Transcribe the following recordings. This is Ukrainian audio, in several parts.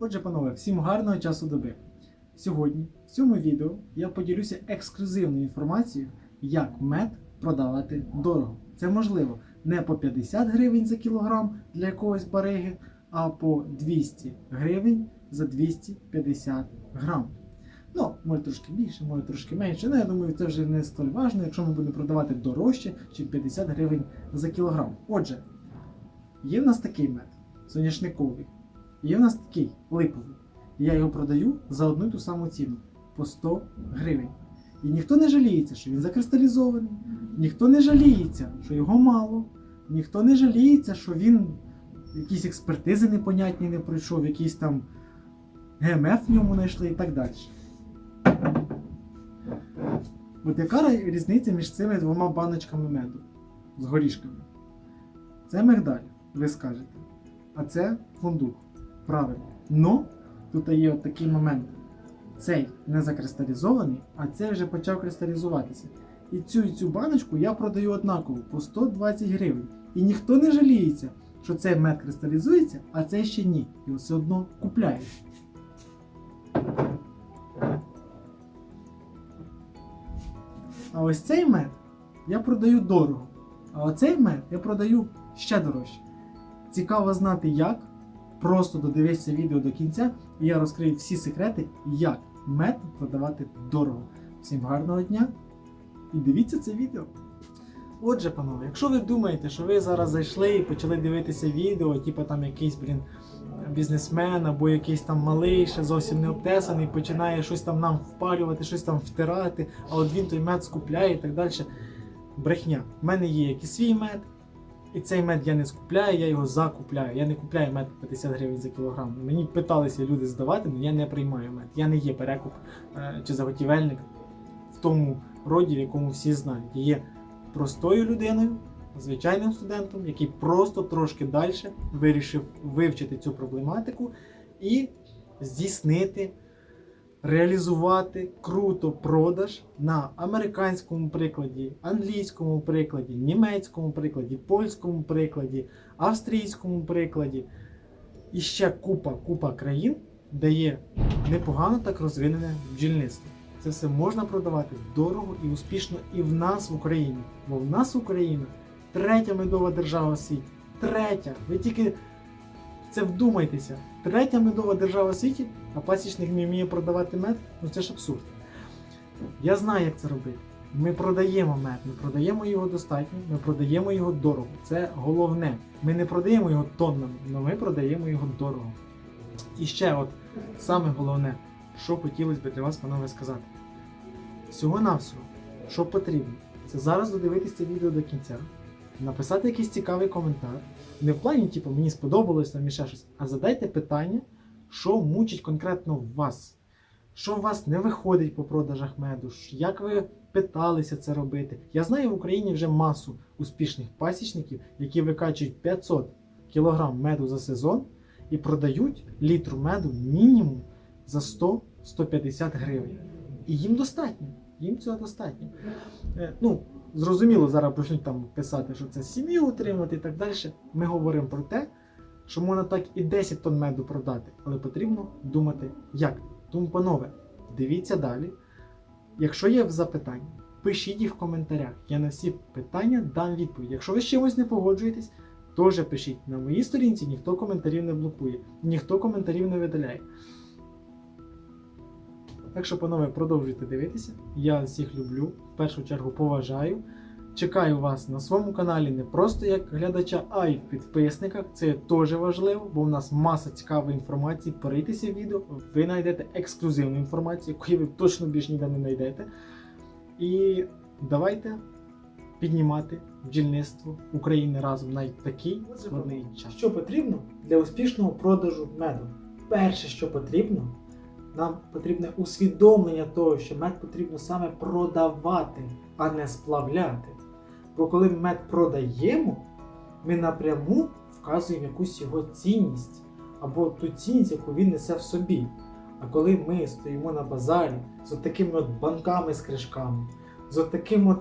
Отже, панове, всім гарного часу доби. Сьогодні, в цьому відео, я поділюся ексклюзивною інформацією, як мед продавати дорого. Це можливо не по 50 гривень за кілограм для якогось бариги, а по 200 гривень за 250 грам. Ну, може трошки більше, може трошки менше. Ну, я думаю, це вже не столь важно, якщо ми будемо продавати дорожче, ніж 50 гривень за кілограм. Отже, є в нас такий мед соняшниковий. Є в нас такий липовий. Я його продаю за одну й ту саму ціну по 100 гривень. І ніхто не жаліється, що він закристалізований, ніхто не жаліється, що його мало, ніхто не жаліється, що він якісь експертизи непонятні не пройшов, якісь там ГМФ в ньому знайшли і так далі. От яка різниця між цими двома баночками меду з горішками? Це мигдаль, ви скажете. А це фундук. Правильно. Но тут є от такий момент. Цей не закристалізований, а цей вже почав кристалізуватися. І цю і цю баночку я продаю однаково по 120 гривень. І ніхто не жаліється, що цей мед кристалізується, а цей ще ні. І все одно купляють. А ось цей мед я продаю дорого. А оцей мед я продаю ще дорожче. Цікаво знати як. Просто додивися відео до кінця, і я розкрию всі секрети, як мед продавати дорого. Всім гарного дня і дивіться це відео. Отже, панове, якщо ви думаєте, що ви зараз зайшли і почали дивитися відео, типу там якийсь, блін, бізнесмен або якийсь там малий, ще зовсім не обтесаний, починає щось там нам впалювати, щось там втирати, а от він той мед скупляє і так далі. Брехня. У мене є як і свій мед, і цей мед я не скупляю, я його закупляю. Я не купляю мед по 50 гривень за кілограм. Мені питалися люди здавати, але я не приймаю мед. Я не є перекуп е, чи заготівельник в тому роді, в якому всі знають. Я є простою людиною, звичайним студентом, який просто трошки далі вирішив вивчити цю проблематику і здійснити. Реалізувати круто продаж на американському прикладі, англійському прикладі, німецькому прикладі, польському прикладі, австрійському прикладі. І ще купа купа країн, де є непогано так розвинене бджільництво. Це все можна продавати дорого і успішно і в нас в Україні. Бо в нас Україна третя медова держава світі. Третя. Ви тільки це вдумайтеся. Третя медова держава світі, а пасічник не вміє продавати мед, ну це ж абсурд. Я знаю, як це робити. Ми продаємо мед, ми продаємо його достатньо, ми продаємо його дорого. Це головне. Ми не продаємо його тоннами, але ми продаємо його дорого. І ще от саме головне, що хотілося б для вас, панове, сказати. Всього-навсього, що потрібно, це зараз додивитися відео до кінця, написати якийсь цікавий коментар. Не в плані, типу, мені сподобалось там і ще щось, а задайте питання, що мучить конкретно вас. Що у вас не виходить по продажах меду, як ви питалися це робити. Я знаю в Україні вже масу успішних пасічників, які викачують 500 кг меду за сезон і продають літру меду мінімум за 100-150 гривень. І їм достатньо. Їм цього достатньо. Е, Ну, зрозуміло, зараз почнуть там писати, що це сім'ю утримати і так далі. Ми говоримо про те, що можна так і 10 тонн меду продати, але потрібно думати, як. Тому, панове, дивіться далі. Якщо є запитання, пишіть їх в коментарях. Я на всі питання дам відповідь. Якщо ви з чимось не погоджуєтесь, теж пишіть. На моїй сторінці ніхто коментарів не блокує, ніхто коментарів не видаляє. Так що, панове, продовжуйте дивитися. Я всіх люблю, в першу чергу поважаю. Чекаю вас на своєму каналі не просто як глядача, а й в підписниках. Це теж важливо, бо в нас маса цікавої інформації. Перейтеся відео, ви знайдете ексклюзивну інформацію, яку ви точно більш ніде не знайдете. І давайте піднімати бджільництво України разом навіть такий складний час. Що потрібно для успішного продажу меду? Перше, що потрібно, нам потрібне усвідомлення того, що мед потрібно саме продавати, а не сплавляти. Бо коли мед продаємо, ми напряму вказуємо якусь його цінність або ту цінність, яку він несе в собі. А коли ми стоїмо на базарі з такими от банками з кришками, з таким от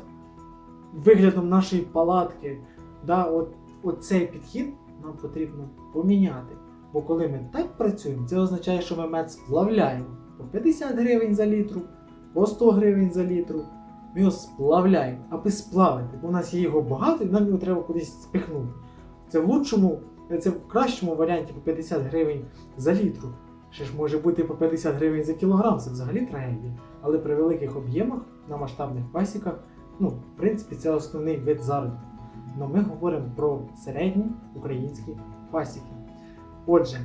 виглядом нашої палатки, да, от, от цей підхід нам потрібно поміняти. Бо коли ми так працюємо, це означає, що ми мед сплавляємо по 50 гривень за літру, по 100 гривень за літру. Ми його сплавляємо, аби сплавити, бо в нас є його багато і нам його треба кудись спихнути. Це в лучшому, це в кращому варіанті по 50 гривень за літру. Ще ж може бути по 50 гривень за кілограм, це взагалі трагедія. Але при великих об'ємах на масштабних пасіках, ну, в принципі, це основний вид заробітку. Но ми говоримо про середні українські пасіки. Отже,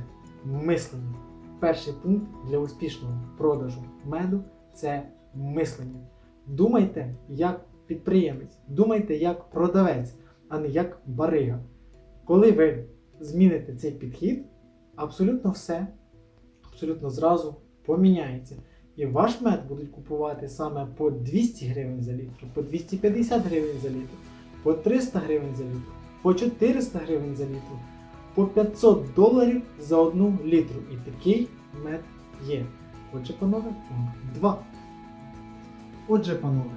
мислення. Перший пункт для успішного продажу меду це мислення. Думайте як підприємець, думайте як продавець, а не як барига. Коли ви зміните цей підхід, абсолютно все, абсолютно зразу поміняється. І ваш мед будуть купувати саме по 200 гривень за літр, по 250 гривень за літр, по 300 гривень за літр, по 400 гривень за літр, по 500 доларів за одну літру. І такий мед є. Отже, панове, пункт 2. Отже, панове,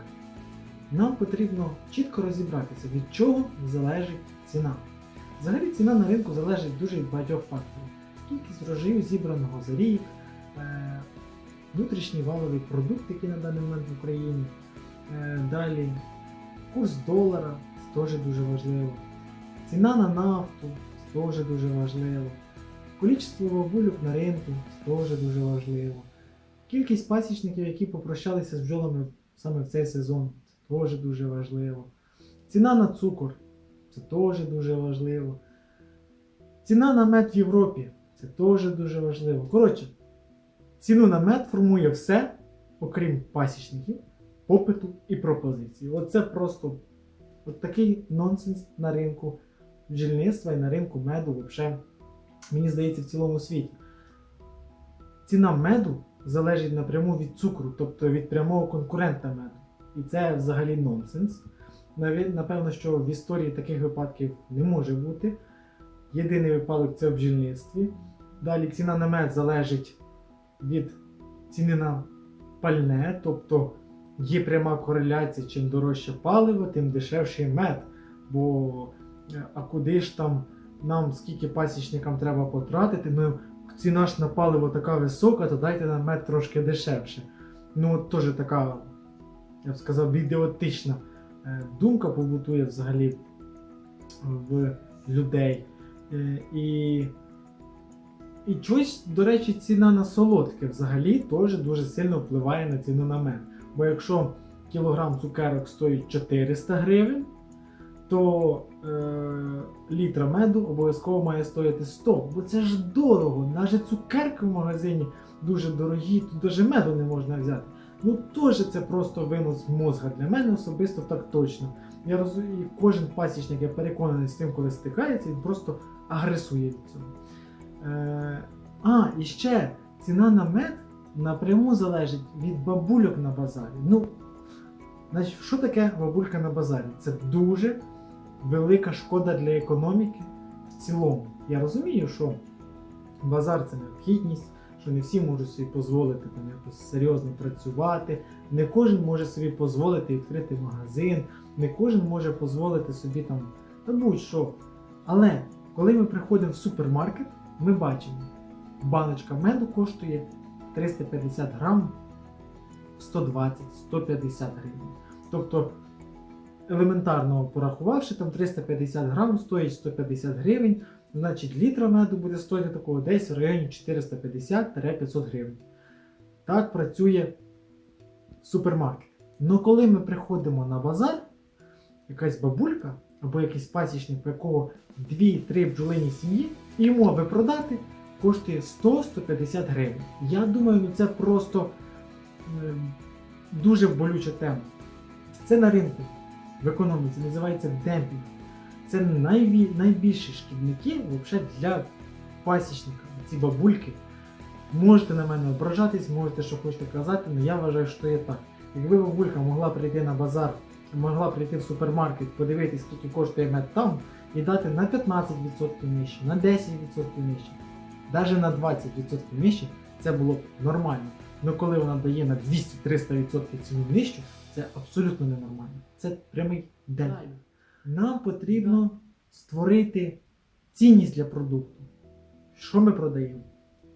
нам потрібно чітко розібратися, від чого залежить ціна. Взагалі ціна на ринку залежить дуже від багатьох факторів. Кількість врожаю зібраного за рік, е, внутрішній валовий продукт, який на даний момент в Україні. Е, Далі курс долара це теж дуже важливо. Ціна на нафту теж дуже важливо. Кількість бабульок на ринку теж дуже важливо. Кількість пасічників, які попрощалися з бджолами саме в цей сезон, це теж дуже важливо. Ціна на цукор це теж дуже важливо. Ціна на мед в Європі це теж дуже важливо. Коротше, ціну на мед формує все, окрім пасічників, попиту і пропозиції. Оце просто от такий нонсенс на ринку бджільництва і на ринку меду, взагалі, мені здається, в цілому світі. Ціна меду залежить напряму від цукру, тобто від прямого конкурента меду. І це взагалі нонсенс. Напевно, що в історії таких випадків не може бути. Єдиний випадок це в бджільництві. Далі ціна на мед залежить від ціни на пальне, тобто є пряма кореляція, чим дорожче паливо, тим дешевший мед. Бо а куди ж там нам скільки пасічникам треба потратити? Ну, ціна ж на паливо така висока, то дайте нам мед трошки дешевше. Ну, от теж така, я б сказав, ідіотична е, думка побутує взагалі в людей. Е, І, і чогось, до речі, ціна на солодке взагалі теж дуже сильно впливає на ціну на мед. Бо якщо кілограм цукерок стоїть 400 гривень, то е, літра меду обов'язково має стоїти 100. Бо це ж дорого. Навіть цукерки в магазині дуже дорогі, тут навіть меду не можна взяти. Ну теж це просто винос мозга для мене особисто так точно. Я розумію, кожен пасічник, я переконаний з тим, коли стикається, він просто агресує від цього. Е, а, і ще ціна на мед напряму залежить від бабульок на базарі. Ну, значить, що таке бабулька на базарі? Це дуже велика шкода для економіки в цілому. Я розумію, що базар це необхідність, що не всі можуть собі дозволити там якось серйозно працювати, не кожен може собі дозволити відкрити магазин, не кожен може дозволити собі там та будь-що. Але коли ми приходимо в супермаркет, ми бачимо, баночка меду коштує 350 грам 120-150 гривень. Тобто, елементарно порахувавши, там 350 грам стоїть 150 гривень, значить літра меду буде стоїти такого десь в районі 450-500 гривень. Так працює супермаркет. Но коли ми приходимо на базар, якась бабулька або якийсь пасічник, в якого 2-3 бджолині сім'ї, йому аби продати, коштує 100-150 гривень. Я думаю, ну це просто е, дуже болюча тема. Це на ринку в економіці називається демпінг. Це найві, найбільші шкідники взагалі для пасічника. Ці бабульки. Можете на мене ображатись, можете що хочете казати, але я вважаю, що є так. Якби бабулька могла прийти на базар, могла прийти в супермаркет, подивитись, скільки коштує мед там, і дати на 15% нижче, на 10% нижче, навіть на 20% нижче, це було б нормально. Але коли вона дає на 200-300% ціну нижчу, це абсолютно ненормально. Це прямий демпінг. Нам потрібно створити цінність для продукту. Що ми продаємо?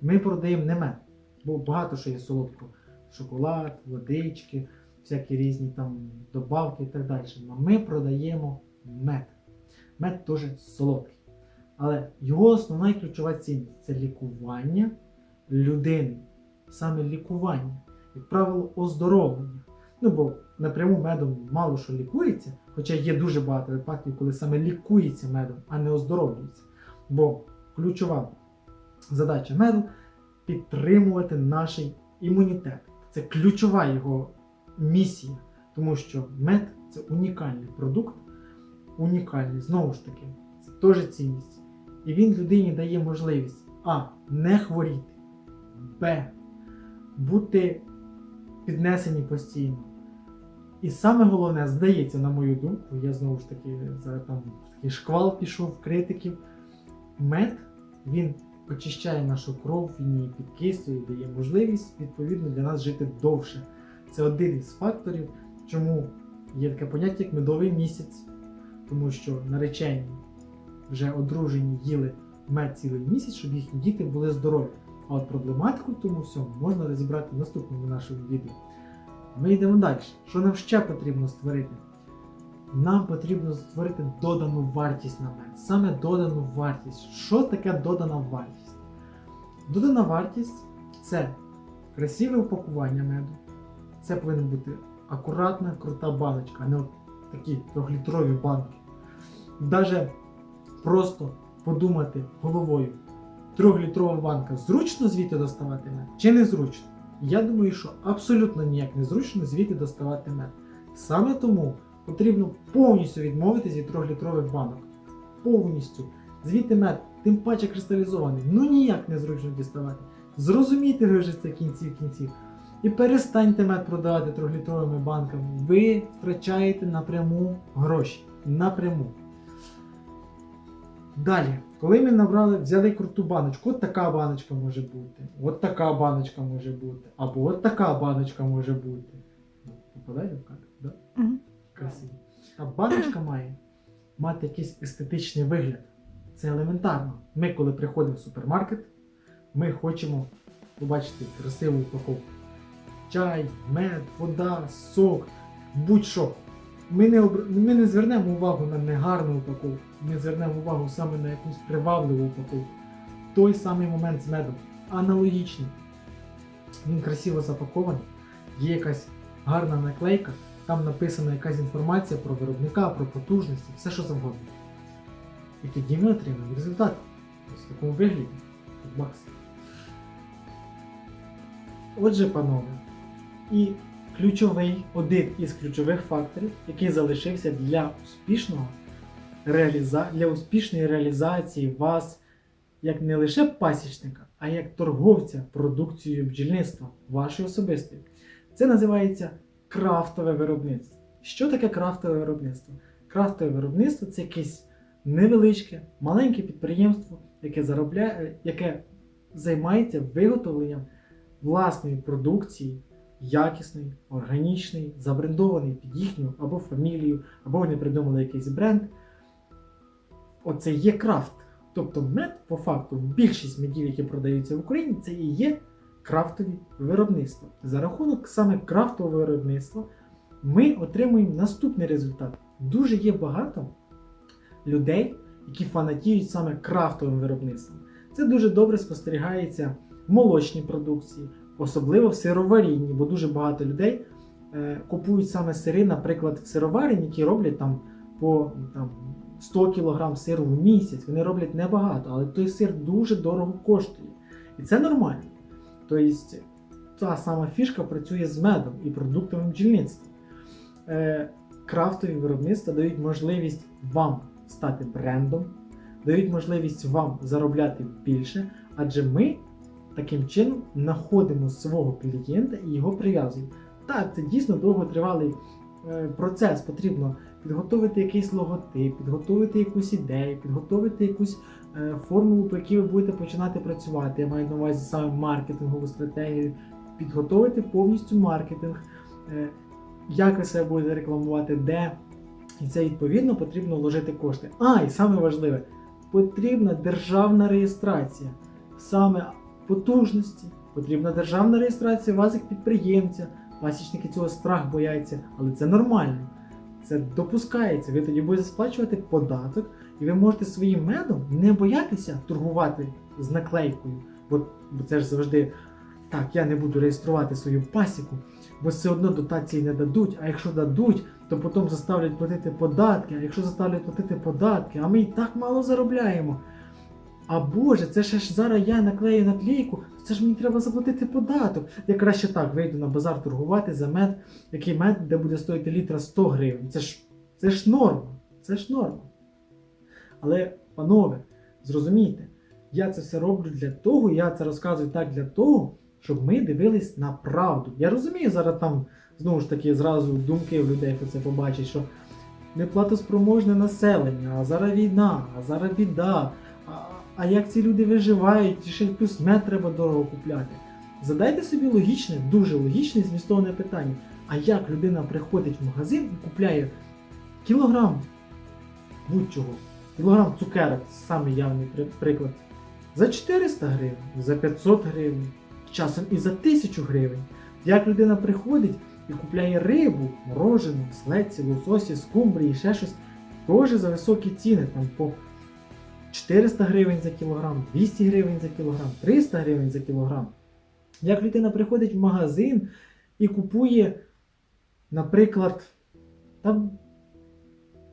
Ми продаємо не мед, бо багато що є солодкого. Шоколад, водички, всякі різні там добавки і так далі. А ми продаємо мед. Мед теж солодкий. Але його основна і ключова цінність це лікування людини. Саме лікування, як правило, оздоровлення. Ну бо напряму медом мало що лікується, хоча є дуже багато випадків, коли саме лікується медом, а не оздоровлюється. Бо ключова задача меду підтримувати наш імунітет. Це ключова його місія, тому що мед це унікальний продукт, унікальний, знову ж таки, це теж цінність. І він людині дає можливість А. Не хворіти, Б. Бути піднесені постійно. І саме головне, здається, на мою думку, я знову ж таки зараз там такий шквал пішов критиків. Мед він очищає нашу кров, він її підкислює, дає можливість відповідно для нас жити довше. Це один із факторів, чому є таке поняття, як медовий місяць, тому що наречені вже одружені їли мед цілий місяць, щоб їхні діти були здорові. А от проблематику тому всьому можна розібрати в наступному нашому відео. Ми йдемо далі. Що нам ще потрібно створити? Нам потрібно створити додану вартість на мед. Саме додану вартість. Що таке додана вартість? Додана вартість це красиве упакування меду. Це повинна бути акуратна, крута баночка, а не от такі трьохлітрові банки. Даже просто подумати головою, трьохлітрова банка зручно звідти доставати мед чи незручно? Я думаю, що абсолютно ніяк не зручно звідти доставати мед. Саме тому потрібно повністю відмовитись від трьохлітрових банок. Повністю. Звідти мед, тим паче кристалізований, ну ніяк не зручно діставати. Зрозумійте ви вже це кінців кінців. І перестаньте мед продавати трьохлітровими банками. Ви втрачаєте напряму гроші. Напряму. Далі, коли ми набрали, взяли круту баночку, от така баночка може бути, от така баночка може бути, або от така баночка може бути. Попадає в кадр, да? Мгм. Красиво. А баночка має мати якийсь естетичний вигляд. Це елементарно. Ми, коли приходимо в супермаркет, ми хочемо побачити красиву упаковку. Чай, мед, вода, сок, будь-що. Ми не, обр... ми не звернемо увагу на негарну упаковку, ми звернемо увагу саме на якусь привабливу упаковку. Той самий момент з медом. Аналогічний. Він красиво запакований, є якась гарна наклейка, там написана якась інформація про виробника, про потужності, все що завгодно. І тоді ми отримаємо результат. Ось в такому вигляді. Бакс. Отже, панове, і ключовий, один із ключових факторів, який залишився для успішного реаліза... для успішної реалізації вас як не лише пасічника, а як торговця продукцією бджільництва, вашої особистої. Це називається крафтове виробництво. Що таке крафтове виробництво? Крафтове виробництво це якесь невеличке, маленьке підприємство, яке заробляє, яке займається виготовленням власної продукції, якісної, органічної, забрендованої під їхню або фамілію, або вони придумали якийсь бренд. Оце є крафт. Тобто мед, по факту, більшість медів, які продаються в Україні, це і є крафтові виробництва. За рахунок саме крафтового виробництва ми отримуємо наступний результат. Дуже є багато людей, які фанатіють саме крафтовим виробництвом. Це дуже добре спостерігається в молочній продукції, особливо в сироварінні, бо дуже багато людей е, купують саме сири, наприклад, в сироварні, які роблять там по там, 100 кг сиру в місяць. Вони роблять небагато, але той сир дуже дорого коштує. І це нормально. Тобто, та сама фішка працює з медом і продуктовим бджільництвом. Е, крафтові виробництва дають можливість вам стати брендом, дають можливість вам заробляти більше, адже ми таким чином знаходимо свого клієнта і його прив'язуємо. Так, це дійсно довготривалий е, процес. Потрібно підготовити якийсь логотип, підготовити якусь ідею, підготовити якусь е, формулу, по якій ви будете починати працювати. Я маю на увазі саме маркетингову стратегію, підготовити повністю маркетинг, е, як ви себе будете рекламувати, де. І це відповідно потрібно вложити кошти. А, і саме важливе, потрібна державна реєстрація. саме потужності, потрібна державна реєстрація вас як підприємця. Пасічники цього страх бояться, але це нормально. Це допускається. Ви тоді будете сплачувати податок, і ви можете своїм медом не боятися торгувати з наклейкою. Бо, це ж завжди так, я не буду реєструвати свою пасіку, бо все одно дотації не дадуть. А якщо дадуть, то потім заставлять платити податки. А якщо заставлять платити податки, а ми і так мало заробляємо. А Боже, це ж зараз я наклею наклейку, це ж мені треба заплатити податок. Я краще так вийду на базар торгувати за мед, який мед, де буде стоїти літра 100 гривень. Це ж, це ж норма. Це ж норма. Але, панове, зрозумійте, я це все роблю для того, я це розказую так для того, щоб ми дивились на правду. Я розумію, зараз там знову ж таки зразу думки в людей, хто це побачить, що неплатоспроможне населення, а зараз війна, а зараз біда. А, як ці люди виживають, і ще й плюс мед треба дорого купляти. Задайте собі логічне, дуже логічне і змістовне питання. А як людина приходить в магазин і купляє кілограм будь-чого, кілограм цукерок, самий явний приклад, за 400 гривень, за 500 гривень, часом і за 1000 гривень. Як людина приходить і купляє рибу, морожену, слеці, лососі, скумбрії, ще щось, теж за високі ціни, там по 400 гривень за кілограм, 200 гривень за кілограм, 300 гривень за кілограм. Як людина приходить в магазин і купує, наприклад, там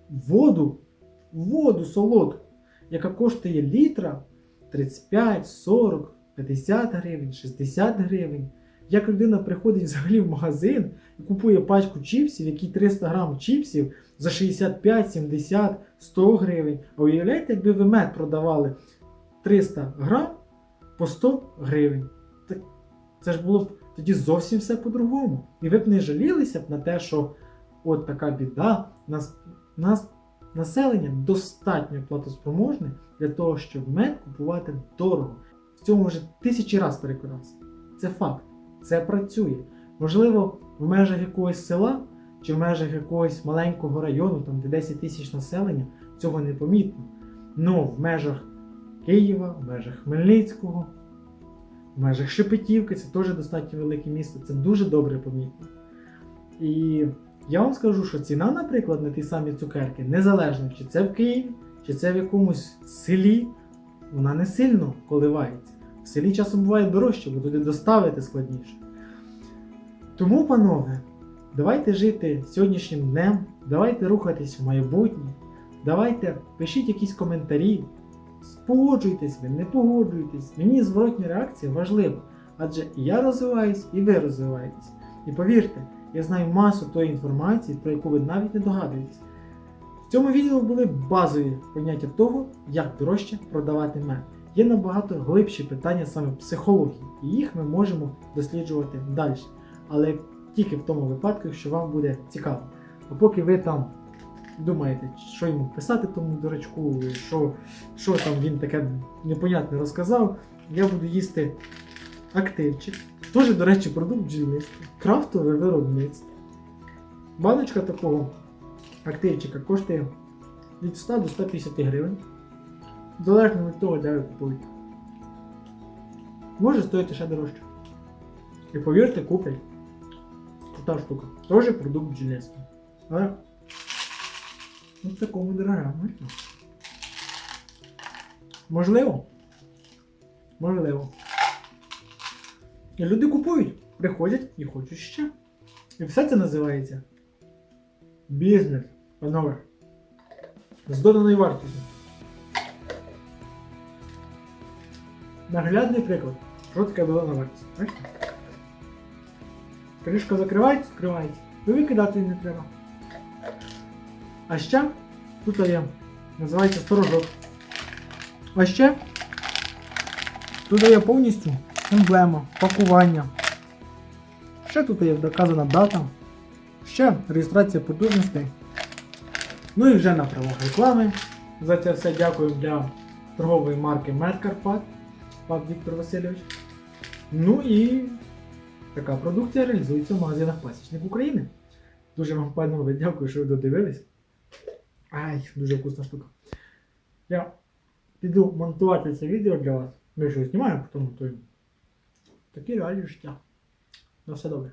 воду, воду солодку, яка коштує літра 35, 40, 50 гривень, 60 гривень. Як людина приходить взагалі в магазин і купує пачку чіпсів, які 300 грам чіпсів за 65, 70, 100 гривень. А уявляєте, якби ви мед продавали 300 грам по 100 гривень. Так це ж було б тоді зовсім все по-другому. І ви б не жалілися б на те, що от така біда, нас, нас населення достатньо платоспроможне для того, щоб мед купувати дорого. В цьому вже тисячі разів переконався. Це факт. Це працює. Можливо, в межах якогось села чи в межах якогось маленького району, там де 10 тисяч населення, цього не помітно. Ну, в межах Києва, в межах Хмельницького, в межах Шепетівки, це теж достатньо велике місто, це дуже добре помітно. І я вам скажу, що ціна, наприклад, на ті самі цукерки, незалежно чи це в Києві, чи це в якомусь селі, вона не сильно коливається. В селі часом буває дорожче, бо туди доставити складніше. Тому, панове, давайте жити сьогоднішнім днем, давайте рухатись в майбутнє, давайте пишіть якісь коментарі, погоджуйтесь ви, не погоджуйтесь. Мені зворотня реакція важлива, адже я розвиваюсь, і ви розвиваєтесь. І повірте, я знаю масу тої інформації, про яку ви навіть не догадуєтесь. В цьому відео були базові поняття того, як дорожче продавати мед. Є набагато глибші питання саме психології, і їх ми можемо досліджувати далі. Але тільки в тому випадку, якщо вам буде цікаво. А поки ви там думаєте, що йому писати тому дурачку, що, що там він таке непонятне розказав, я буду їсти активчик. Теж, до речі, продукт бджільництва. Крафтове виробництво. Баночка такого активчика коштує від 100 до 150 гривень. Залежно від того, де ви купуєте. Може стоїти ще дорожче. І повірте, куплять. Крута штука. Теж продукт бджільництва. Але в такому дорога. Можливо. Можливо. І люди купують, приходять і хочуть ще. І все це називається бізнес, панове. З доданою вартістю. Наглядний приклад. Що таке додана вартість? Бачите? Кришка закривається, закривається. І викидати не треба. А ще тут є, називається сторожок. А ще тут є повністю емблема, пакування. Ще тут є доказана дата. Ще реєстрація потужностей. Ну і вже на правах реклами. За це все дякую для торгової марки Медкарпат, пан Віктор Васильович. Ну і така продукція реалізується в магазинах Пасічник України. Дуже вам, панове, дякую, що ви додивились. Ай, дуже вкусна штука. Я піду монтувати це відео для вас. Ми щось його знімаємо, потім готуємо. Такі реалії життя. На все добре.